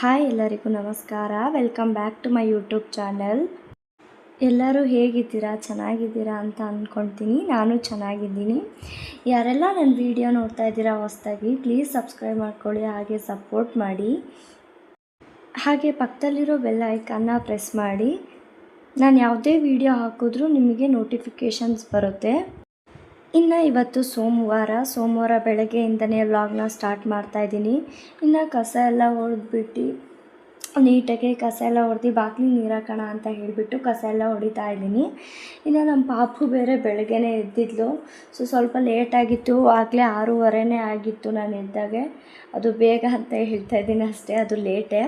Hi ಎಲ್ಲರಿಗೂ ನಮಸ್ಕಾರ. Welcome back to my YouTube channel ಎಲ್ಲರೂ ಹೇಗಿದ್ದೀರಾ? ಚೆನ್ನಾಗಿದ್ದೀರಾ ಅಂತ ಅಂದ್ಕೊಳ್ತೀನಿ ನಾನು ಚೆನ್ನಾಗಿದ್ದೀನಿ. ಯಾರೆಲ್ಲ ನನ್ನ ವೀಡಿಯೋ ನೋಡ್ತಾ ಇದ್ದೀರಾ ಹೊಸ್ದಾಗಿ ಪ್ಲೀಸ್ ಸಬ್ಸ್ಕ್ರೈಬ್ ಮಾಡ್ಕೊಳ್ಳಿ, ಹಾಗೆ ಸಪೋರ್ಟ್ ಮಾಡಿ. ಹಾಗೆ ಪಕ್ಕದಲ್ಲಿರೋ ಬೆಲ್ ಐಕನ್ನ ಪ್ರೆಸ್ ಮಾಡಿ. ನಾನು ಯಾವುದೇ ವೀಡಿಯೋ ಹಾಕಿದ್ರೂ ನಿಮಗೆ ನೋಟಿಫಿಕೇಷನ್ಸ್ ಬರುತ್ತೆ. ಇನ್ನು ಇವತ್ತು ಸೋಮವಾರ ಸೋಮವಾರ ಬೆಳಗ್ಗೆಯಿಂದನೇ ವ್ಲಾಗ್ನ ಸ್ಟಾರ್ಟ್ ಮಾಡ್ತಾ ಇದ್ದೀನಿ. ಇನ್ನು ಕಸ ಎಲ್ಲ ಹೊಡೆದ್ಬಿಟ್ಟು ನೀಟಾಗಿ ಕಸ ಎಲ್ಲ ಹೊಡೆದು ಬಾಕ್ಲಿ ನೀರು ಹಾಕೋಣ ಅಂತ ಹೇಳಿಬಿಟ್ಟು ಕಸ ಎಲ್ಲ ಹೊಡಿತಾ ಇದ್ದೀನಿ. ಇನ್ನು ನಮ್ಮ ಪಾಪು ಬೇರೆ ಬೆಳಗ್ಗೆನೇ ಎದ್ದಿದ್ಲು. ಸೊ ಸ್ವಲ್ಪ ಲೇಟಾಗಿತ್ತು ಆಗಲೇ ಆರೂವರೆನೇ ಆಗಿತ್ತು ನಾನು ಎದ್ದಾಗೆ. ಅದು ಬೇಗ ಅಂತ ಹೇಳ್ತಾ ಇದ್ದೀನಿ ಅಷ್ಟೇ, ಅದು ಲೇಟೇ.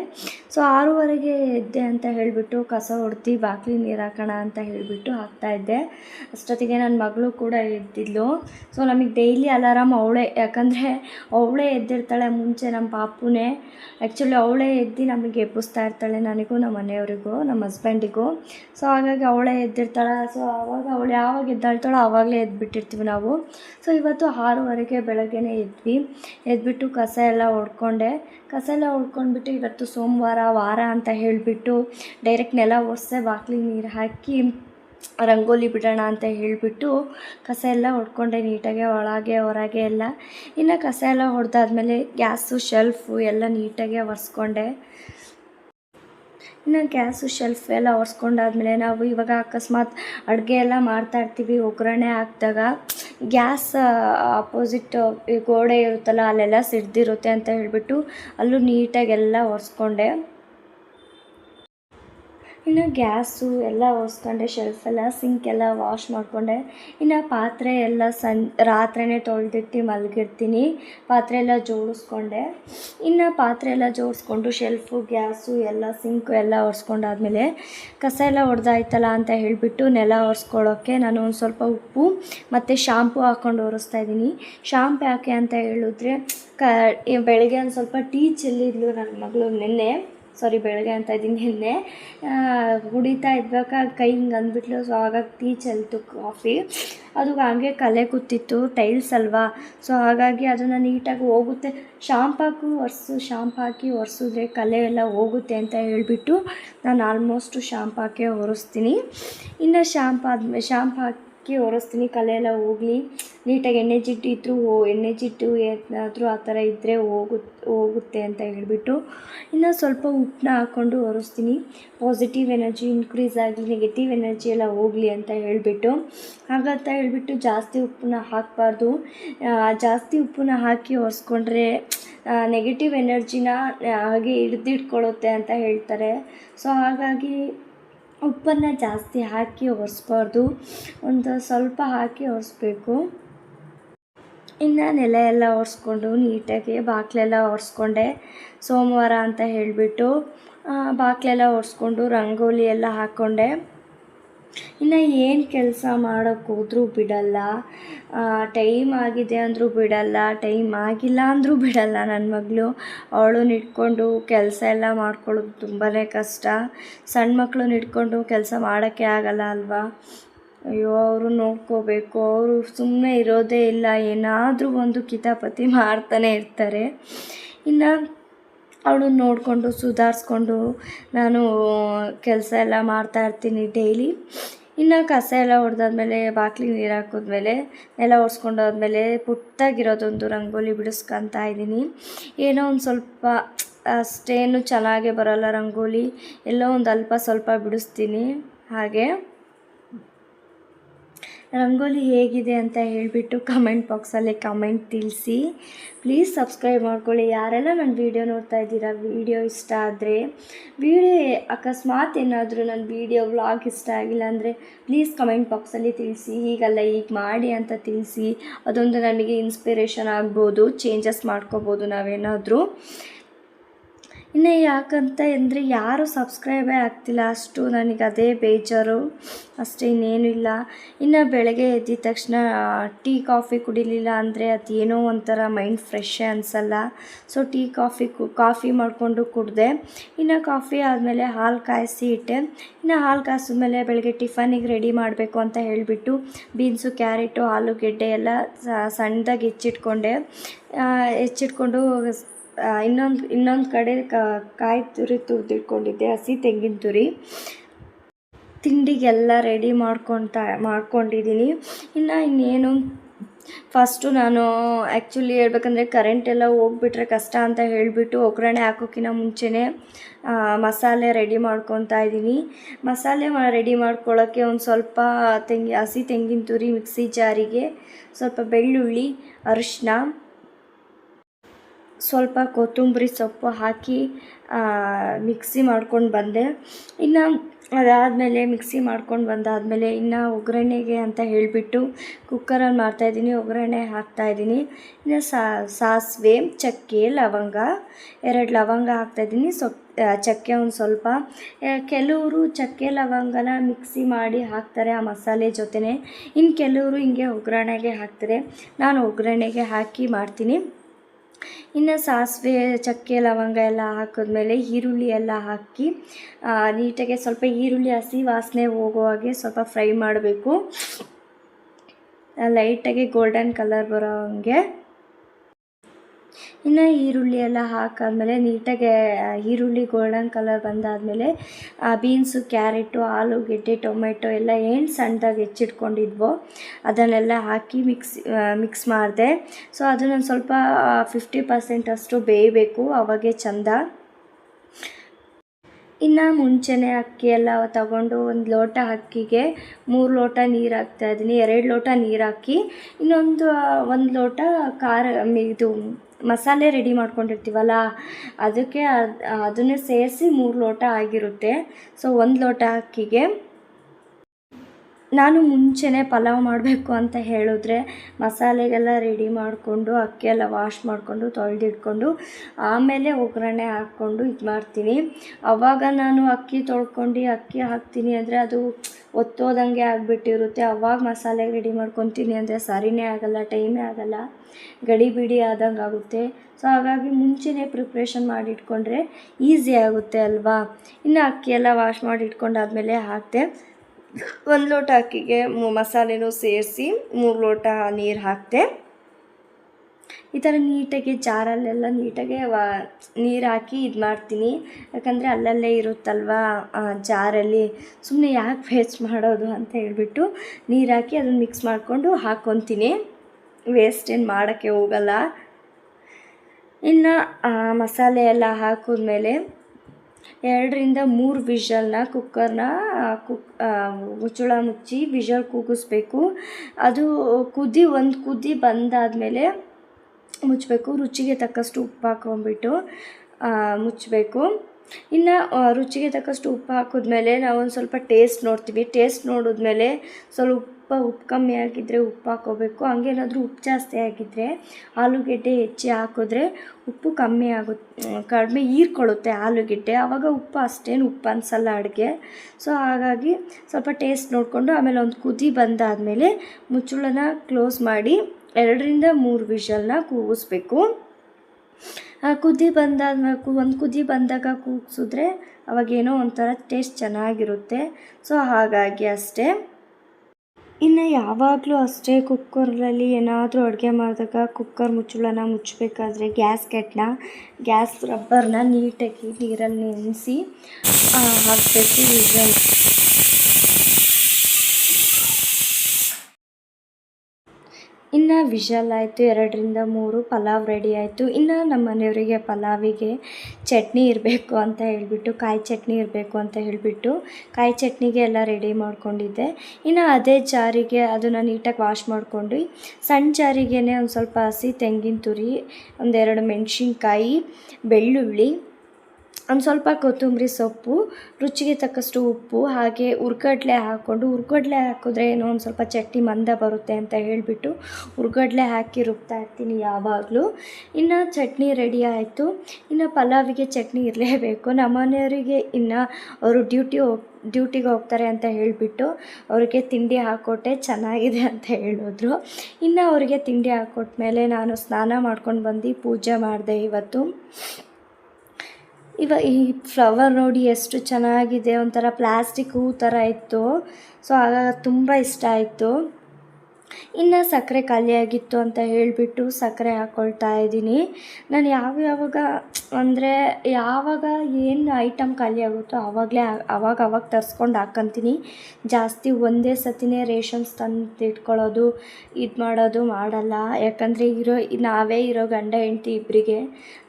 ಸೊ ಆರೂವರೆಗೆ ಎದ್ದೆ ಅಂತ ಹೇಳಿಬಿಟ್ಟು ಕಸ ಹೊಡ್ದು ಬಾಕ್ಲಿ ನೀರು ಹಾಕೋಣ ಅಂತ ಹೇಳಿಬಿಟ್ಟು ಹಾಕ್ತಾ ಇದ್ದೆ. ಅಷ್ಟೊತ್ತಿಗೆ ನನ್ನ ಮಗಳು ಕೂಡ ಎದ್ದಿದ್ಲು. ಸೊ ನಮಗೆ ಡೈಲಿ ಅಲಾರಾಮ್ ಅವಳೇ, ಯಾಕಂದರೆ ಅವಳೇ ಎದ್ದಿರ್ತಾಳೆ ಮುಂಚೆ ನಮ್ಮ ಪಾಪುನೇ. ಆ್ಯಕ್ಚುಲಿ ಅವಳೇ ಎದ್ದು ನಮಗೆ ಎಬ್ಬಿಸ್ತಾ ಇರ್ತಾಳೆ ನನಗೂ ನಮ್ಮ ಮನೆಯವರಿಗೂ ನಮ್ಮ ಹಸ್ಬೆಂಡಿಗೂ ಸೊ ಹಾಗಾಗಿ ಅವಳೇ ಎದ್ದಿರ್ತಾಳೆ. ಸೊ ಆವಾಗ ಅವಳು ಯಾವಾಗ ಎದ್ದಾಳ್ತಾಳೋ ಆವಾಗಲೇ ಎದ್ಬಿಟ್ಟಿರ್ತೀವಿ ನಾವು. ಸೊ ಇವತ್ತು ಆರೂವರೆಗೆ ಬೆಳಗ್ಗೆನೇ ಎದ್ವಿ. ಎದ್ಬಿಟ್ಟು ಕಸ ಎಲ್ಲ ಹೊಡ್ಕೊಂಡೆ. ಕಸ ಎಲ್ಲ ಹೊಡ್ಕೊಂಡ್ಬಿಟ್ಟು ಇವತ್ತು ಸೋಮವಾರ, ವಾರ ಅಂತ ಹೇಳಿಬಿಟ್ಟು ಡೈರೆಕ್ಟ್ ನೆಲ ಒರೆಸೆ ಬಾಕ್ಲಿಗೆ ನೀರು ಹಾಕಿ ರಂಗೋಲಿ ಬಿಡೋಣ ಅಂತ ಹೇಳಿಬಿಟ್ಟು ಕಸ ಎಲ್ಲ ಹೊಡ್ಕೊಂಡೆ ನೀಟಾಗೆ, ಒಳಗೆ, ಹೊರಗೆ ಎಲ್ಲ. ಇನ್ನು ಕಸ ಎಲ್ಲ ಹೊಡೆದಾದ್ಮೇಲೆ ಗ್ಯಾಸು, ಶೆಲ್ಫು ಎಲ್ಲ ನೀಟಾಗೆ ಒರೆಸ್ಕೊಂಡೆ. ಇನ್ನು ಗ್ಯಾಸು ಶೆಲ್ಫ್ ಎಲ್ಲ ಒರೆಸ್ಕೊಂಡಾದ್ಮೇಲೆ ನಾವು ಇವಾಗ ಅಕಸ್ಮಾತ್ ಅಡುಗೆ ಎಲ್ಲ ಮಾಡ್ತಾ ಇರ್ತೀವಿ, ಒಗ್ಗರಣೆ ಹಾಕಿದಾಗ. ಗ್ಯಾಸ್ ಅಪೋಸಿಟ್ ಗೋಡೆ ಇರುತ್ತಲ್ಲ, ಅಲ್ಲೆಲ್ಲ ಸಿಡ್ದಿರುತ್ತೆ ಅಂತ ಹೇಳಿಬಿಟ್ಟು ಅಲ್ಲೂ ನೀಟಾಗೆಲ್ಲ ಒರೆಸ್ಕೊಂಡೆ. ಇನ್ನು ಗ್ಯಾಸು ಎಲ್ಲ ಒರೆಸ್ಕೊಂಡೆ ಶೆಲ್ಫ್ ಎಲ್ಲ ವಾಶ್ ಮಾಡಿಕೊಂಡೆ. ಇನ್ನು ಪಾತ್ರೆ ಎಲ್ಲ ಸನ್ ರಾತ್ರಿಯೇ ತೊಳೆದಿಟ್ಟು ಮಲಗಿರ್ತೀನಿ. ಪಾತ್ರೆ ಎಲ್ಲ ಜೋಡಿಸ್ಕೊಂಡೆ. ಇನ್ನು ಪಾತ್ರೆ ಎಲ್ಲ ಜೋಡಿಸ್ಕೊಂಡು ಶೆಲ್ಫು ಗ್ಯಾಸು ಎಲ್ಲ ಸಿಂಕು ಎಲ್ಲ ಒರೆಸ್ಕೊಂಡಾದ್ಮೇಲೆ ಕಸ ಎಲ್ಲ ಹೊಡೆದಾಯ್ತಲ್ಲ ಅಂತ ಹೇಳಿಬಿಟ್ಟು ನೆಲ ಒರೆಸ್ಕೊಳ್ಳೋಕ್ಕೆ ನಾನು ಒಂದು ಸ್ವಲ್ಪ ಉಪ್ಪು ಮತ್ತು ಶಾಂಪು ಹಾಕ್ಕೊಂಡು ಒರೆಸ್ತಾ ಇದ್ದೀನಿ. ಶಾಂಪು ಯಾಕೆ ಅಂತ ಹೇಳಿದ್ರೆ, ಕ ಬೆಳಗ್ಗೆ ಒಂದು ಸ್ವಲ್ಪ ಟೀ ಚೆಲ್ಲಿದ್ಲು ನನ್ನ ಮಗಳು ನಿನ್ನೆ. ಸಾರಿ ಬೆಳಗ್ಗೆ ಅಂತ ಇದ್ದೀನಿ ನಿನ್ನೆ. ಕುಡಿತಾ ಇದ್ದಾಗ ಕೈ ಹಿಂಗೆ ಅಂದ್ಬಿಟ್ಲು ಸೊ ಹಾಗಾಗಿ ಟೀ ಚೆಲ್ತು ಕಾಫಿ ಅದು ಹಾಗೆ ಕಲೆ ಕೂತಿತ್ತು ಟೈಲ್ಸ್ ಅಲ್ವಾ? ಸೊ ಹಾಗಾಗಿ ಅದನ್ನು ನೀಟಾಗಿ ಹೋಗುತ್ತೆ. ಶಾಂಪ್ ಹಾಕು ಒರೆಸು, ಶಾಂಪ್ ಹಾಕಿ ಒರೆಸಿದ್ರೆ ಕಲೆ ಎಲ್ಲ ಹೋಗುತ್ತೆ ಅಂತ ಹೇಳಿಬಿಟ್ಟು ನಾನು ಆಲ್ಮೋಸ್ಟು ಶಾಂಪ್ ಹಾಕಿ ಒರೆಸ್ತೀನಿ. ಇನ್ನು ಶಾಂಪ್ ಆದ್ಮೇಲೆ ಶಾಂಪ್ ಹಾಕಿ ಒರೆಸ್ತೀನಿ ಕಲೆ ಎಲ್ಲ ಹೋಗಲಿ. ನೀಟಾಗಿ ಎಣ್ಣೆ ಜಿಡ್ಡು ಓ ಎಣ್ಣೆ ಚಿಟ್ಟು ಏನಾದರೂ ಆ ಥರ ಇದ್ದರೆ ಹೋಗುತ್ತೆ ಹೋಗುತ್ತೆ ಅಂತ ಹೇಳಿಬಿಟ್ಟು ಇನ್ನು ಸ್ವಲ್ಪ ಉಪ್ಪನ್ನ ಹಾಕ್ಕೊಂಡು ಒರೆಸ್ತೀನಿ. ಪಾಸಿಟಿವ್ ಎನರ್ಜಿ ಇನ್ಕ್ರೀಸ್ ಆಗಲಿ ನೆಗೆಟಿವ್ ಎನರ್ಜಿ ಎಲ್ಲ ಹೋಗಲಿ ಅಂತ ಹೇಳಿಬಿಟ್ಟು. ಹಾಗಂತ ಹೇಳಿಬಿಟ್ಟು ಜಾಸ್ತಿ ಉಪ್ಪನ್ನ ಹಾಕಬಾರ್ದು. ಜಾಸ್ತಿ ಉಪ್ಪನ್ನ ಹಾಕಿ ಒರೆಸ್ಕೊಂಡ್ರೆ ನೆಗೆಟಿವ್ ಎನರ್ಜಿನ ಹಾಗೆ ಹಿಡ್ದಿಟ್ಕೊಳ್ಳುತ್ತೆ ಅಂತ ಹೇಳ್ತಾರೆ. ಸೊ ಹಾಗಾಗಿ ಉಪ್ಪನ್ನು ಜಾಸ್ತಿ ಹಾಕಿ ಒರೆಸ್ಬಾರ್ದು. ಒಂದು ಸ್ವಲ್ಪ ಹಾಕಿ ಒರೆಸ್ಬೇಕು. ಇನ್ನು ನೆಲ ಎಲ್ಲ ಒರೆಸ್ಕೊಂಡು ನೀಟಾಗಿ ಬಾಗಿಲೆಲ್ಲ ಒರೆಸ್ಕೊಂಡೆ. ಸೋಮವಾರ ಅಂತ ಹೇಳಿಬಿಟ್ಟು ಬಾಕ್ಲೆಲ್ಲ ಒರೆಸ್ಕೊಂಡು, ರಂಗೋಲಿ ಎಲ್ಲ ಹಾಕ್ಕೊಂಡೆ ಇನ್ನು ಏನು ಕೆಲಸ ಮಾಡೋಕ್ಕೆ ಬಿಡಲ್ಲ. ಟೈಮ್ ಆಗಿದೆ ಅಂದರೂ ಬಿಡಲ್ಲ ಟೈಮ್ ಆಗಿಲ್ಲ ಅಂದರೂ ಬಿಡಲ್ಲ ನನ್ನ ಮಗಳು. ಅವಳನ್ನ ಇಟ್ಕೊಂಡು ಕೆಲಸ ಎಲ್ಲ ಮಾಡ್ಕೊಳ್ಳೋದು ತುಂಬಾ ಕಷ್ಟ. ಸಣ್ಣ ಮಕ್ಕಳನ್ನ ಇಟ್ಕೊಂಡು ಕೆಲಸ ಮಾಡೋಕ್ಕೆ ಆಗಲ್ಲ ಅಲ್ವಾ? ಅಯ್ಯೋ, ಅವರು ನೋಡ್ಕೋಬೇಕು. ಅವರು ಸುಮ್ಮನೆ ಇರೋದೇ ಇಲ್ಲ. ಏನಾದರೂ ಒಂದು ಕಿತಾಪತಿ ಮಾಡ್ತಾನೆ ಇರ್ತಾರೆ. ಇನ್ನು ಅವಳನ್ನ ನೋಡಿಕೊಂಡು, ಸುಧಾರಿಸ್ಕೊಂಡು ನಾನು ಕೆಲಸ ಎಲ್ಲ ಮಾಡ್ತಾ ಇರ್ತೀನಿ ಡೈಲಿ. ಇನ್ನು ಕಸ ಎಲ್ಲ ಹೊಡೆದಾದ್ಮೇಲೆ ಬಾಗಿಲಿಗೆ ನೀರು ಹಾಕಿದ್ಮೇಲೆ, ನೆಲ ಒರೆಸ್ಕೊಂಡಾದ್ಮೇಲೆ ಪುಟ್ಟಾಗಿರೋದೊಂದು ರಂಗೋಲಿ ಬಿಡಿಸ್ಕೊತಾ ಇದ್ದೀನಿ. ಏನೋ ಒಂದು ಸ್ವಲ್ಪ, ಅಷ್ಟೇನು ಚೆನ್ನಾಗೇ ಬರೋಲ್ಲ ರಂಗೋಲಿ. ಎಲ್ಲೋ ಒಂದು ಅಲ್ಪ ಸ್ವಲ್ಪ ಬಿಡಿಸ್ತೀನಿ. ಹಾಗೆ. ರಂಗೋಲಿ ಹೇಗಿದೆ ಅಂತ ಹೇಳಿಬಿಟ್ಟು ಕಮೆಂಟ್ ಬಾಕ್ಸಲ್ಲಿ ಕಮೆಂಟ್ ತಿಳಿಸಿ. ಪ್ಲೀಸ್ ಸಬ್ಸ್ಕ್ರೈಬ್ ಮಾಡ್ಕೊಳ್ಳಿ. ಯಾರೆಲ್ಲ ನನ್ನ ವೀಡಿಯೋ ನೋಡ್ತಾ ಇದ್ದೀರಾ, ವೀಡಿಯೋ ಇಷ್ಟ ಆದರೆ, ವೀಡಿಯೋ ಅಕಸ್ಮಾತ್ ಏನಾದರೂ ನನ್ನ ವೀಡಿಯೋ ವ್ಲಾಗ್ ಇಷ್ಟ ಆಗಿಲ್ಲ ಅಂದರೆ ಪ್ಲೀಸ್ ಕಮೆಂಟ್ ಬಾಕ್ಸಲ್ಲಿ ತಿಳಿಸಿ. ಹೀಗಲ್ಲ ಈಗ ಮಾಡಿ ಅಂತ ತಿಳಿಸಿ. ಅದೊಂದು ನನಗೆ ಇನ್ಸ್ಪಿರೇಷನ್ ಆಗ್ಬೋದು ಚೇಂಜಸ್ ಮಾಡ್ಕೋಬೋದು ನಾವೇನಾದರೂ. ಇನ್ನು ಯಾಕಂತ ಅಂದರೆ ಯಾರೂ ಸಬ್ಸ್ಕ್ರೈಬೇ ಆಗ್ತಿಲ್ಲ, ಅಷ್ಟು ನನಗೆ ಅದೇ ಬೇಜಾರು. ಅಷ್ಟೇ ಇನ್ನೇನು ಇಲ್ಲ. ಇನ್ನು ಬೆಳಗ್ಗೆ ಎದ್ದಿದ ತಕ್ಷಣ ಟೀ, ಕಾಫಿ ಕುಡಿಲಿಲ್ಲ ಅಂದರೆ ಅದೇನೋ ಒಂಥರ ಮೈಂಡ್ ಫ್ರೆಶ್ ಅನಿಸಲ್ಲ. ಸೊ ಟೀ, ಕಾಫಿ ಕಾಫಿ ಮಾಡಿಕೊಂಡು ಕುಡಿದೆ. ಇನ್ನು ಕಾಫಿ ಆದಮೇಲೆ ಹಾಲು ಕಾಯಿಸಿ ಇಟ್ಟೆ. ಇನ್ನು ಹಾಲು ಕಾಯಿಸಿದ್ಮೇಲೆ ಬೆಳಗ್ಗೆ ಟಿಫನಿಗೆ ರೆಡಿ ಮಾಡಬೇಕು ಅಂತ ಹೇಳಿಬಿಟ್ಟು, ಬೀನ್ಸು, ಕ್ಯಾರೆಟು ಆಲೂಗೆಡ್ಡೆ ಎಲ್ಲ ಸಣ್ಣದಾಗಿ ಹೆಚ್ಚಿಟ್ಕೊಂಡೆ. ಹೆಚ್ಚಿಟ್ಕೊಂಡು ಇನ್ನೊಂದು ಇನ್ನೊಂದು ಕಡೆ ಕಾಯಿ ತುರಿ ತುರಿದಿಟ್ಕೊಂಡಿದ್ದೆ, ಹಸಿ ತೆಂಗಿನ ತುರಿ. ತಿಂಡಿಗೆಲ್ಲ ರೆಡಿ ಮಾಡ್ಕೊತಾ ಮಾಡ್ಕೊಂಡಿದ್ದೀನಿ ಇನ್ನು ಇನ್ನೇನು ಫಸ್ಟು ನಾನು ಆ್ಯಕ್ಚುಲಿ ಹೇಳ್ಬೇಕಂದ್ರೆ ಕರೆಂಟ್ ಎಲ್ಲ ಹೋಗ್ಬಿಟ್ರೆ ಕಷ್ಟ ಅಂತ ಹೇಳಿಬಿಟ್ಟು ಒಗ್ಗರಣೆ ಹಾಕೋಕ್ಕಿಂತ ಮುಂಚೆನೇ ಮಸಾಲೆ ರೆಡಿ ಮಾಡ್ಕೊತಾ ಇದ್ದೀನಿ ಮಸಾಲೆ ರೆಡಿ ಮಾಡ್ಕೊಳ್ಳೋಕ್ಕೆ ಒಂದು ಸ್ವಲ್ಪ ತೆಂಗಿ, ಹಸಿ ತೆಂಗಿನ ತುರಿ ಮಿಕ್ಸಿ ಜಾರಿಗೆ ಸ್ವಲ್ಪ ಬೆಳ್ಳುಳ್ಳಿ ಅರಿಶಿನ ಸ್ವಲ್ಪ ಕೊತ್ತಂಬರಿ ಸೊಪ್ಪು ಹಾಕಿ ಮಿಕ್ಸಿ ಮಾಡ್ಕೊಂಡು ಬಂದೆ. ಇನ್ನು ಅದಾದಮೇಲೆ ಮಿಕ್ಸಿ ಮಾಡ್ಕೊಂಡು ಬಂದಾದಮೇಲೆ ಇನ್ನು ಒಗ್ಗರಣೆಗೆ ಅಂತ ಹೇಳಿಬಿಟ್ಟು ಕುಕ್ಕರಲ್ಲಿ ಮಾಡ್ತಾಯಿದ್ದೀನಿ ಒಗ್ಗರಣೆ ಹಾಕ್ತಾಯಿದ್ದೀನಿ ಇನ್ನು ಸಾಸಿವೆ, ಚಕ್ಕೆ, ಲವಂಗ, ಎರಡು ಲವಂಗ ಹಾಕ್ತಾಯಿದ್ದೀನಿ ಸೊಪ್ಪು ಚಕ್ಕೆ ಒಂದು ಸ್ವಲ್ಪ ಕೆಲವರು ಚಕ್ಕೆ, ಲವಂಗನ ಮಿಕ್ಸಿ ಮಾಡಿ ಹಾಕ್ತಾರೆ ಆ ಮಸಾಲೆ ಜೊತೆನೇ. ಇನ್ನು ಕೆಲವರು ಹಿಂಗೆ ಒಗ್ಗರಣೆಗೆ ಹಾಕ್ತಾರೆ. ನಾನು ಒಗ್ಗರಣೆಗೆ ಹಾಕಿ ಮಾಡ್ತೀನಿ. ಇನ್ನು ಸಾಸಿವೆ, ಚಕ್ಕೆ, ಲವಂಗ ಎಲ್ಲ ಹಾಕಿದ್ಮೇಲೆ ಈರುಳ್ಳಿ ಎಲ್ಲ ಹಾಕಿ ನೀಟಾಗಿ ಸ್ವಲ್ಪ ಈರುಳ್ಳಿ ಹಸಿ ವಾಸನೆ ಹೋಗೋ ಹಾಗೆ ಸ್ವಲ್ಪ ಫ್ರೈ ಮಾಡಬೇಕು. ಲೈಟಾಗಿ ಗೋಲ್ಡನ್ ಕಲರ್ ಬರೋ ಹಂಗೆ. ಇನ್ನು ಈರುಳ್ಳಿ ಎಲ್ಲ ಹಾಕಾದ್ಮೇಲೆ ನೀಟಾಗೆ ಈರುಳ್ಳಿ ಗೋಲ್ಡನ್ ಕಲರ್ ಬಂದಾದಮೇಲೆ ಬೀನ್ಸು ಕ್ಯಾರೆಟು ಆಲೂಗೆಡ್ಡೆ ಟೊಮೆಟೊ ಎಲ್ಲ ಏನು ಸಣ್ಣದಾಗಿ ಹೆಚ್ಚಿಟ್ಕೊಂಡಿದ್ವೋ ಅದನ್ನೆಲ್ಲ ಹಾಕಿ ಮಿಕ್ಸ್ ಮಿಕ್ಸ್ ಮಾಡಿದೆ. ಸೊ ಅದನ್ನು ಸ್ವಲ್ಪ ಫಿಫ್ಟಿ ಪರ್ಸೆಂಟ್ ಅಷ್ಟು ಬೇಯಬೇಕು, ಅವಾಗೆ ಚೆಂದ. ಇನ್ನು ಮುಂಚೆನೇ ಅಕ್ಕಿ ಎಲ್ಲ ತಗೊಂಡು ಒಂದು ಲೋಟ ಅಕ್ಕಿಗೆ ಮೂರು ಲೋಟ ನೀರು ಹಾಕ್ತಾಯಿದ್ದೀನಿ ಎರಡು ಲೋಟ ನೀರು ಹಾಕಿ ಇನ್ನೊಂದು ಒಂದು ಲೋಟ ಖಾರ ಇದು ಮಸಾಲೆ ರೆಡಿ ಮಾಡ್ಕೊಂಡಿರ್ತೀವಲ್ಲ ಅದಕ್ಕೆ ಅದನ್ನೇ ಸೇರಿಸಿ ಮೂರು ಲೋಟ ಆಗಿರುತ್ತೆ. ಸೊ ಒಂದು ಲೋಟ ಅಕ್ಕಿಗೆ ನಾನು ಮುಂಚೆನೇ ಪಲಾವ್ ಮಾಡಬೇಕು ಅಂತ ಹೇಳಿದ್ರೆ ಮಸಾಲೆಗೆಲ್ಲ ರೆಡಿ ಮಾಡಿಕೊಂಡು ಅಕ್ಕಿ ಎಲ್ಲ ವಾಶ್ ಮಾಡಿಕೊಂಡು, ತೊಳೆದಿಟ್ಕೊಂಡು, ಆಮೇಲೆ ಒಗ್ಗರಣೆ ಹಾಕ್ಕೊಂಡು ಇದು ಮಾಡ್ತೀನಿ. ಆವಾಗ ನಾನು ಅಕ್ಕಿ ತೊಳ್ಕೊಂಡು ಅಕ್ಕಿ ಹಾಕ್ತೀನಿ ಅಂದರೆ ಅದು ಒತ್ತೋದಂಗೆ ಆಗಿಬಿಟ್ಟಿರುತ್ತೆ. ಅವಾಗ ಮಸಾಲೆ ರೆಡಿ ಮಾಡ್ಕೊತೀನಿ ಅಂದರೆ ಸರಿನೇ ಆಗಲ್ಲ ಟೈಮೇ ಆಗಲ್ಲ, ಗಡಿ ಬಿಡಿ ಆದಂಗೆ ಆಗುತ್ತೆ. ಸೊ ಹಾಗಾಗಿ ಮುಂಚೆನೇ ಪ್ರಿಪ್ರೇಷನ್ ಮಾಡಿಟ್ಕೊಂಡ್ರೆ ಈಸಿ ಆಗುತ್ತೆ ಅಲ್ವಾ? ಇನ್ನು ಅಕ್ಕಿ ಎಲ್ಲ ವಾಶ್ ಮಾಡಿ ಇಟ್ಕೊಂಡಾದಮೇಲೆ ಹಾಕಿದೆ ಒಂದು ಲೋಟ ಅಕ್ಕಿಗೆ ಮಸಾಲೆನೂ ಸೇರಿಸಿ ಮೂರು ಲೋಟ ನೀರು ಹಾಕಿದೆ. ಈ ಥರ ನೀಟಾಗಿ ಜಾರಲ್ಲೆಲ್ಲ ನೀಟಾಗೆ ನೀರು ಹಾಕಿ ಇದು ಮಾಡ್ತೀನಿ. ಯಾಕಂದರೆ ಅಲ್ಲಲ್ಲೇ ಇರುತ್ತಲ್ವ ಜಾರಲ್ಲಿ. ಸುಮ್ಮನೆ ಯಾಕೆ ವೇಸ್ಟ್ ಮಾಡೋದು ಅಂತ ಹೇಳ್ಬಿಟ್ಟು ನೀರು ಹಾಕಿ ಅದನ್ನು ಮಿಕ್ಸ್ ಮಾಡಿಕೊಂಡು ಹಾಕ್ಕೊತೀನಿ ವೇಸ್ಟ್ ಏನು ಮಾಡೋಕ್ಕೆ ಹೋಗಲ್ಲ. ಇನ್ನು ಮಸಾಲೆ ಎಲ್ಲ ಹಾಕಿದ್ಮೇಲೆ ಎರಡರಿಂದ ಮೂರು ವಿಷಲ್ನ ಕುಕ್ಕರ್ನ ಕುಕ್ ಮುಚ್ಚಳ ಮುಚ್ಚಿ ವಿಷಲ್ ಕೂಗಿಸ್ಬೇಕು. ಅದು ಕುದಿ, ಒಂದು ಕುದಿ ಬಂದಾದಮೇಲೆ ಮುಚ್ಚಬೇಕು. ರುಚಿಗೆ ತಕ್ಕಷ್ಟು ಉಪ್ಪು ಹಾಕೊಂಬಿಟ್ಟು ಮುಚ್ಚಬೇಕು. ಇನ್ನು ರುಚಿಗೆ ತಕ್ಕಷ್ಟು ಉಪ್ಪು ಹಾಕಿದ್ಮೇಲೆ ನಾವು ಒಂದು ಸ್ವಲ್ಪ ಟೇಸ್ಟ್ ನೋಡ್ತೀವಿ. ಟೇಸ್ಟ್ ನೋಡಿದ್ಮೇಲೆ ಸ್ವಲ್ಪ ಉಪ್ಪು ಉಪ್ಪು ಕಮ್ಮಿ ಆಗಿದ್ದರೆ ಉಪ್ಪು ಹಾಕೋಬೇಕು. ಹಂಗೇನಾದರೂ ಉಪ್ಪು ಜಾಸ್ತಿ ಆಗಿದ್ದರೆ ಆಲೂಗೆಡ್ಡೆ ಹೆಚ್ಚಿ ಹಾಕಿದ್ರೆ ಉಪ್ಪು ಕಮ್ಮಿ ಆಗುತ್ತೆ ಕಡಿಮೆ ಹೀರ್ಕೊಳ್ಳುತ್ತೆ ಆಲೂಗೆಡ್ಡೆ. ಆವಾಗ ಉಪ್ಪು ಅಷ್ಟೇನು ಉಪ್ಪು ಅನಿಸಲ್ಲ ಅಡುಗೆ. ಸೊ ಹಾಗಾಗಿ ಸ್ವಲ್ಪ ಟೇಸ್ಟ್ ನೋಡಿಕೊಂಡು ಆಮೇಲೆ ಒಂದು ಕುದಿ ಬಂದಾದಮೇಲೆ ಮುಚ್ಚಳನ ಕ್ಲೋಸ್ ಮಾಡಿ ಎರಡರಿಂದ ಮೂರು ವಿಷಲ್ನ ಕೂಗಿಸ್ಬೇಕು. ಕುದಿ ಬಂದಾದ ಒಂದು ಕುದಿ ಬಂದಾಗ ಕೂಗಿಸಿದ್ರೆ ಅವಾಗೇನೋ ಒಂಥರ ಟೇಸ್ಟ್ ಚೆನ್ನಾಗಿರುತ್ತೆ. ಸೊ ಹಾಗಾಗಿ ಅಷ್ಟೇ. ಇನ್ನು ಯಾವಾಗಲೂ ಅಷ್ಟೇ ಕುಕ್ಕರಲ್ಲಿ ಏನಾದರೂ ಅಡುಗೆ ಮಾಡಿದಾಗ ಕುಕ್ಕರ್ ಮುಚ್ಚಳನ ಮುಚ್ಚಬೇಕಾದ್ರೆ ಗ್ಯಾಸ್ ಗ್ಯಾಸ್ಕೆಟ್ನ ಗ್ಯಾಸ್ ರಬ್ಬರ್ನ ನೀಟಾಗಿ ನೀರಲ್ಲಿ ನೆನೆಸಿ ಹಾಕಬೇಕು. ವಿಷಲ್ ಇನ್ನು ವಿಷಲ್ ಆಯಿತು, ಎರಡರಿಂದ ಮೂರು ಪಲಾವ್ ರೆಡಿ ಆಯಿತು. ಇನ್ನು ನಮ್ಮ ಮನೆಯವರಿಗೆ ಪಲಾವಿಗೆ ಚಟ್ನಿ ಇರಬೇಕು ಅಂತ ಹೇಳಿಬಿಟ್ಟು, ಕಾಯಿ ಚಟ್ನಿ ಇರಬೇಕು ಅಂತ ಹೇಳಿಬಿಟ್ಟು ಕಾಯಿ ಚಟ್ನಿಗೆ ಎಲ್ಲ ರೆಡಿ ಮಾಡ್ಕೊಂಡಿದ್ದೆ. ಇನ್ನು ಅದೇ ಜಾರಿಗೆ ಅದನ್ನು ನೀಟಾಗಿ ವಾಶ್ ಮಾಡಿಕೊಂಡು, ಸಣ್ಣ ಜಾರಿಗೆ ಒಂದು ಸ್ವಲ್ಪ ಹಸಿ ತೆಂಗಿನ ತುರಿ ಒಂದೆರಡು ಮೆಣಸಿನ್ಕಾಯಿ, ಬೆಳ್ಳುಳ್ಳಿ ಒಂದು ಸ್ವಲ್ಪ ಕೊತ್ತಂಬರಿ ಸೊಪ್ಪು, ರುಚಿಗೆ ತಕ್ಕಷ್ಟು ಉಪ್ಪು, ಹಾಗೆ ಹುರ್ಗಡ್ಲೆ ಹಾಕ್ಕೊಂಡು, ಹುರ್ಗಡ್ಲೆ ಹಾಕಿದ್ರೆ ಏನೋ ಒಂದು ಸ್ವಲ್ಪ ಚಟ್ನಿ ಮಂದ ಬರುತ್ತೆ ಅಂತ ಹೇಳಿಬಿಟ್ಟು ಹುರ್ಗಡ್ಲೆ ಹಾಕಿ ರುಬ್ತಾ ಇರ್ತೀನಿ ಯಾವಾಗಲೂ. ಇನ್ನು ಚಟ್ನಿ ರೆಡಿ ಆಯಿತು. ಇನ್ನು ಪಲಾವಿಗೆ ಚಟ್ನಿ ಇರಲೇಬೇಕು. ನಮ್ಮನೆಯವರಿಗೆ ಇನ್ನು ಅವರು ಡ್ಯೂಟಿ ಡ್ಯೂಟಿಗೆ ಹೋಗ್ತಾರೆ ಅಂತ ಹೇಳಿಬಿಟ್ಟು ಅವರಿಗೆ ತಿಂಡಿ ಹಾಕ್ಕೊಟ್ಟೆ ಚೆನ್ನಾಗಿದೆ ಅಂತ ಹೇಳಿದ್ರು. ಇನ್ನು ಅವರಿಗೆ ತಿಂಡಿ ಹಾಕ್ಕೊಟ್ಮೇಲೆ ನಾನು ಸ್ನಾನ ಮಾಡ್ಕೊಂಡು ಬಂದು ಪೂಜೆ ಮಾಡಿದೆ ಇವತ್ತು. ಇವ ಈ ಫ್ಲವರ್ ನೋಡಿ ಎಷ್ಟು ಚೆನ್ನಾಗಿದೆ ಒಂಥರ ಪ್ಲಾಸ್ಟಿಕ್ ಹೂ ಥರ ಇತ್ತು. ಸೊ ಆಗ ತುಂಬ ಇಷ್ಟ ಆಯಿತು. ಇನ್ನು ಸಕ್ಕರೆ ಖಾಲಿಯಾಗಿತ್ತು ಅಂತ ಹೇಳಿಬಿಟ್ಟು ಸಕ್ಕರೆ ಹಾಕ್ಕೊಳ್ತಾ ಇದ್ದೀನಿ. ನಾನು ಯಾವ ಯಾವಾಗ, ಅಂದರೆ ಯಾವಾಗ ಏನು ಐಟಮ್ ಖಾಲಿ ಆಗುತ್ತೋ ಆವಾಗಲೇ ಅವಾಗ ಅವಾಗ ತರಿಸ್ಕೊಂಡು ಹಾಕ್ಕಂತೀನಿ ಜಾಸ್ತಿ ಒಂದೇ ಸತಿನೇ ರೇಷನ್ಸ್ ತಂದು ಇಟ್ಕೊಳ್ಳೋದು ಇದು ಮಾಡೋದು ಮಾಡಲ್ಲ. ಯಾಕಂದರೆ ಇರೋ, ನಾವೇ ಇರೋ ಗಂಡ ಹೆಂಡ್ತಿ ಇಬ್ಬರಿಗೆ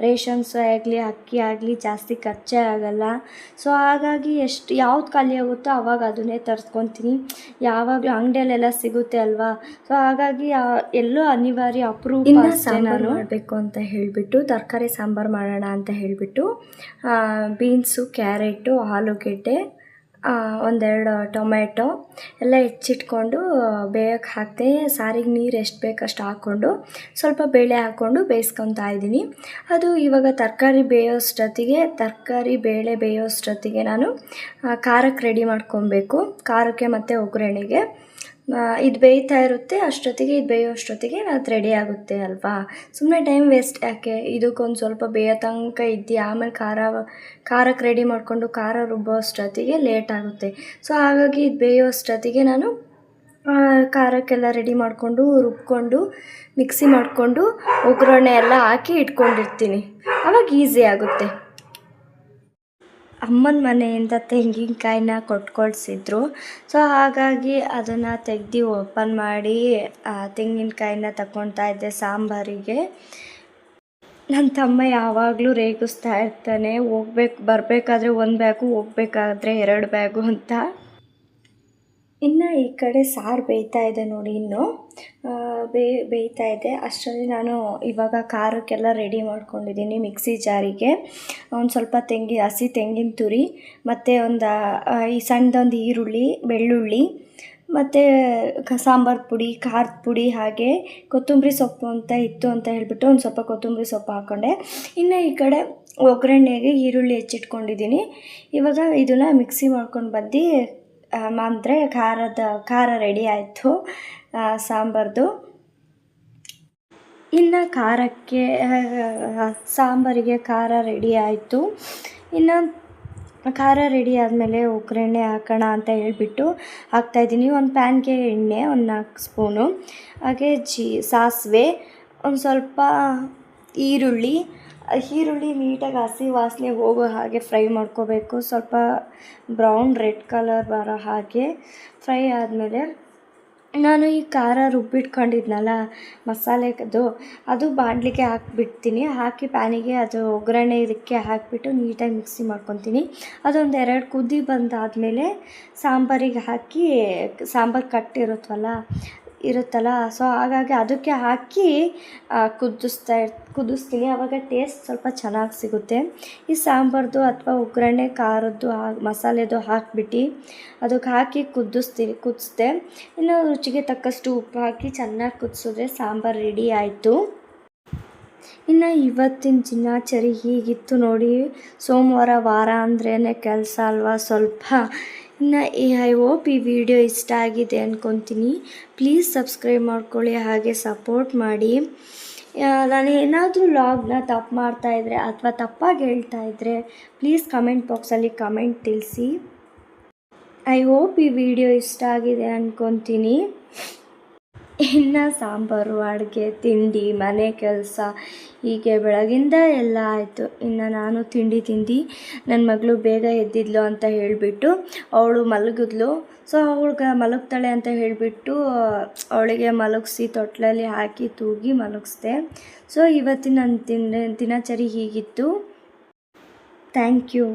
ರೇಷನ್ಸ್ ಆಗಲಿ, ಅಕ್ಕಿ ಆಗಲಿ ಜಾಸ್ತಿ ಖರ್ಚೇ ಆಗಲ್ಲ. ಸೊ ಹಾಗಾಗಿ ಎಷ್ಟು, ಯಾವ್ದು ಖಾಲಿ ಆಗುತ್ತೋ ಆವಾಗ ಅದನ್ನೇ ತರಿಸ್ಕೊತೀನಿ. ಯಾವಾಗಲೂ ಅಂಗಡಿಯಲ್ಲೆಲ್ಲ ಸಿಗುತ್ತೆ ಅಲ್ವಾ? ಸೊ ಹಾಗಾಗಿ ಎಲ್ಲೋ ಅನಿವಾರ್ಯ ಅಪ್ರೂವ್ ಸಾಂಬಾರು ಮಾಡಬೇಕು ಅಂತ ಹೇಳಿಬಿಟ್ಟು ತರಕಾರಿ ಸಾಂಬಾರು ಮಾಡೋಣ ಅಂತ ಹೇಳಿಬಿಟ್ಟು ಬೀನ್ಸು ಕ್ಯಾರೆಟು ಆಲೂಗೆಡ್ಡೆ ಒಂದೆರಡು ಟೊಮೆಟೊ ಎಲ್ಲ ಹೆಚ್ಚಿಟ್ಕೊಂಡು ಬೇಯಕ್ಕೆ ಹಾಕಿದೆ ಸಾರಿಗೆ ನೀರು ಎಷ್ಟು ಬೇಕಷ್ಟು ಅಷ್ಟು ಹಾಕ್ಕೊಂಡು ಸ್ವಲ್ಪ ಬೇಳೆ ಹಾಕ್ಕೊಂಡು ಬೇಯಿಸ್ಕೊತಾ ಇದ್ದೀನಿ. ಅದು ಇವಾಗ ತರಕಾರಿ ಬೇಯೋಷ್ಟೊತ್ತಿಗೆ ತರಕಾರಿ ಬೇಳೆ ಬೇಯೋಷ್ಟೊತ್ತಿಗೆ ನಾನು ಖಾರಕ್ಕೆ ರೆಡಿ ಮಾಡ್ಕೊಬೇಕು. ಖಾರಕ್ಕೆ ಮತ್ತು ಒಗ್ಗರಣೆಗೆ. ಇದು ಬೇಯ್ತಾ ಇರುತ್ತೆ, ಅಷ್ಟೊತ್ತಿಗೆ ಇದು ಬೇಯೋಷ್ಟೊತ್ತಿಗೆ ಅದು ರೆಡಿ ಆಗುತ್ತೆ ಅಲ್ವಾ? ಸುಮ್ಮನೆ ಟೈಮ್ ವೇಸ್ಟ್ ಯಾಕೆ? ಇದಕ್ಕೊಂದು ಸ್ವಲ್ಪ ಬೇಯೋ ತನಕ ಇದ್ದು, ಆಮೇಲೆ ಖಾರ ಖಾರಕ್ಕೆ ರೆಡಿ ಮಾಡಿಕೊಂಡು ಖಾರ ರುಬ್ಬೋ ಅಷ್ಟೊತ್ತಿಗೆ ಲೇಟ್ ಆಗುತ್ತೆ. ಸೊ ಹಾಗಾಗಿ ಇದು ಬೇಯೋ ಅಷ್ಟೊತ್ತಿಗೆ ನಾನು ಖಾರಕ್ಕೆಲ್ಲ ರೆಡಿ ಮಾಡಿಕೊಂಡು, ರುಬ್ಕೊಂಡು ಮಿಕ್ಸಿ ಮಾಡಿಕೊಂಡು, ಒಗ್ಗರಣೆ ಎಲ್ಲ ಹಾಕಿ ಇಟ್ಕೊಂಡಿರ್ತೀನಿ. ಆವಾಗ ಈಸಿ ಆಗುತ್ತೆ. ಅಮ್ಮನ ಮನೆಯಿಂದ ತೆಂಗಿನಕಾಯಿನ ಕೊಟ್ಕೊಳ್ಸಿದ್ರು. ಸೊ ಹಾಗಾಗಿ ಅದನ್ನು ತೆಗ್ದು ಓಪನ್ ಮಾಡಿ ತೆಂಗಿನಕಾಯಿನ ತಗೊಳ್ತಾ ಇದ್ದೆ ಸಾಂಬಾರಿಗೆ. ನನ್ನ ತಮ್ಮ ಯಾವಾಗಲೂ ರೇಗಿಸ್ತಾ ಇರ್ತಾನೆ. ಹೋಗ್ಬೇಕು, ಬರಬೇಕಾದ್ರೆ ಒಂದು ಬ್ಯಾಗು ಹೋಗ್ಬೇಕಾದ್ರೆ ಎರಡು ಬ್ಯಾಗು ಅಂತ. ಇನ್ನು ಈ ಕಡೆ ಸಾರು ಬೇಯ್ತಾ ಇದೆ ನೋಡಿ ಇನ್ನು. ಬೇ, ಬೇಯ್ತಾ ಇದೆ. ಅಷ್ಟರಲ್ಲಿ ನಾನು ಇವಾಗ ಖಾರಕ್ಕೆಲ್ಲ ರೆಡಿ ಮಾಡ್ಕೊಂಡಿದ್ದೀನಿ ಮಿಕ್ಸಿ ಜಾರಿಗೆ. ಒಂದು ಸ್ವಲ್ಪ ತೆಂಗಿ, ಹಸಿ ತೆಂಗಿನ ತುರಿ, ಮತ್ತು ಒಂದು ಈ ಸಣ್ಣದೊಂದು ಈರುಳ್ಳಿ, ಬೆಳ್ಳುಳ್ಳಿ, ಮತ್ತು ಸಾಂಬಾರು ಪುಡಿ, ಖಾರದ ಪುಡಿ ಹಾಗೆ ಕೊತ್ತಂಬರಿ ಸೊಪ್ಪು ಅಂತ ಇತ್ತು ಅಂತ ಹೇಳಿಬಿಟ್ಟು ಒಂದು ಸ್ವಲ್ಪ ಕೊತ್ತಂಬರಿ ಸೊಪ್ಪು ಹಾಕ್ಕೊಂಡೆ ಇನ್ನು ಈ ಕಡೆ ಒಗ್ಗರಣೆಗೆ ಈರುಳ್ಳಿ ಹೆಚ್ಚಿಟ್ಕೊಂಡಿದ್ದೀನಿ. ಇವಾಗ ಇದನ್ನು ಮಿಕ್ಸಿ ಮಾಡ್ಕೊಂಡು ಬಂದು ಅಂದರೆ ಖಾರದ, ಖಾರ ರೆಡಿ ಆಯಿತು. ಸಾಂಬಾರ್ದು. ಇನ್ನು ಖಾರಕ್ಕೆ ಸಾಂಬಾರಿಗೆ ಖಾರ ರೆಡಿ ಆಯಿತು. ಇನ್ನು ಖಾರ ರೆಡಿ ಆದಮೇಲೆ ಒಗ್ಗರಣೆ ಹಾಕೋಣ ಅಂತ ಹೇಳಿಬಿಟ್ಟು ಹಾಕ್ತಾಯಿದ್ದೀನಿ ಒಂದು ಪ್ಯಾನ್ಗೆ ಎಣ್ಣೆ, ಒಂದು ನಾಲ್ಕು ಸ್ಪೂನು ಹಾಗೆ ಜೀ, ಸಾಸಿವೆ, ಒಂದು ಸ್ವಲ್ಪ ಈರುಳ್ಳಿ ಈರುಳ್ಳಿ ನೀಟಾಗಿ ಹಸಿ ವಾಸನೆ ಹೋಗೋ ಹಾಗೆ ಫ್ರೈ ಮಾಡ್ಕೋಬೇಕು. ಸ್ವಲ್ಪ ಬ್ರೌನ್ ರೆಡ್ ಕಲರ್ ಬರೋ ಹಾಗೆ ಫ್ರೈ ಆದಮೇಲೆ ನಾನು ಈ ಖಾರ ರುಬ್ಬಿಟ್ಕೊಂಡಿದ್ನಲ್ಲ ಮಸಾಲೆದು, ಅದು ಬಾಣಲಿಗೆ ಹಾಕಿಬಿಡ್ತೀನಿ. ಹಾಕಿ ಪ್ಯಾನಿಗೆ ಅದು ಒಗ್ಗರಣೆ ಇದಕ್ಕೆ ಹಾಕಿಬಿಟ್ಟು ನೀಟಾಗಿ ಮಿಕ್ಸಿ ಮಾಡ್ಕೊತೀನಿ. ಅದೊಂದು ಎರಡು ಕುದಿ ಬಂದಾದಮೇಲೆ ಸಾಂಬಾರಿಗೆ ಹಾಕಿ ಸಾಂಬಾರು ಕಟ್ಟಿರುತ್ತಲ್ಲ ಇರುತ್ತಲ್ಲ. ಸೊ ಹಾಗಾಗಿ ಅದಕ್ಕೆ ಹಾಕಿ ಕುದಿಸ್ತಾ ಇರ್, ಕುದಿಸ್ತೀನಿ. ಆವಾಗ ಟೇಸ್ಟ್ ಸ್ವಲ್ಪ ಚೆನ್ನಾಗಿ ಸಿಗುತ್ತೆ. ಈ ಸಾಂಬಾರ್ದು ಅಥವಾ ಒಗ್ಗರಣೆ, ಖಾರದ್ದು ಮಸಾಲೆದು ಹಾಕಿಬಿಟ್ಟು ಅದಕ್ಕೆ ಹಾಕಿ ಕುದಿಸ್ತೀನಿ, ಕುದಿಸ್ದೆ. ಇನ್ನು ರುಚಿಗೆ ತಕ್ಕಷ್ಟು ಉಪ್ಪು ಹಾಕಿ ಚೆನ್ನಾಗಿ ಕುದಿಸಿದ್ರೆ ಸಾಂಬಾರು ರೆಡಿ ಆಯಿತು. ಇನ್ನು ಇವತ್ತಿನ ದಿನಾಚರಿ ಹೀಗಿತ್ತು ನೋಡಿ. ಸೋಮವಾರ ವಾರ ಅಂದ್ರೇ ಕೆಲಸ ಅಲ್ವಾ ಸ್ವಲ್ಪ. ಇನ್ನು ಐ ಹೋಪ್ ಈ ವಿಡಿಯೋ ಇಷ್ಟ ಆಗಿದೆ ಅಂದ್ಕೊತೀನಿ ಪ್ಲೀಸ್ ಸಬ್ಸ್ಕ್ರೈಬ್ ಮಾಡ್ಕೊಳ್ಳಿ, ಹಾಗೆ ಸಪೋರ್ಟ್ ಮಾಡಿ. ನಾನು ಏನಾದರೂ ಲಾಗ್ನ ತಪ್ಪು ಮಾಡ್ತಾಯಿದ್ರೆ ಅಥವಾ ತಪ್ಪಾಗಿ ಹೇಳ್ತಾ ಇದ್ದರೆ ಪ್ಲೀಸ್ ಕಮೆಂಟ್ ಬಾಕ್ಸಲ್ಲಿ ಕಮೆಂಟ್ ತಿಳಿಸಿ. ಐ ಹೋಪ್ ಈ ವಿಡಿಯೋ ಇಷ್ಟ ಆಗಿದೆ ಅಂದ್ಕೊತೀನಿ ಇನ್ನು ಸಾಂಬಾರು, ಅಡುಗೆ, ತಿಂಡಿ, ಮನೆ ಕೆಲಸ, ಹೀಗೆ ಬೆಳಗಿಂದ ಎಲ್ಲ ಆಯಿತು. ಇನ್ನು ನಾನು ತಿಂಡಿ ತಿಂಡಿ ನನ್ನ ಮಗಳು ಬೇಗ ಎದ್ದಿದ್ಲು ಅಂತ ಹೇಳಿಬಿಟ್ಟು ಅವಳು ಮಲಗಿದ್ಲು. ಸೊ ಅವಳಿಗೆ ಮಲಗ್ತಾಳೆ ಅಂತ ಹೇಳಿಬಿಟ್ಟು, ಅವಳಿಗೆ ಮಲಗಿಸಿ ತೊಟ್ಲಲ್ಲಿ ಹಾಕಿ ತೂಗಿ ಮಲಗಿಸ್ದೆ. ಸೊ ಇವತ್ತಿನ ನನ್ನ ದಿನ, ದಿನಚರಿ ಹೀಗಿತ್ತು. Thank you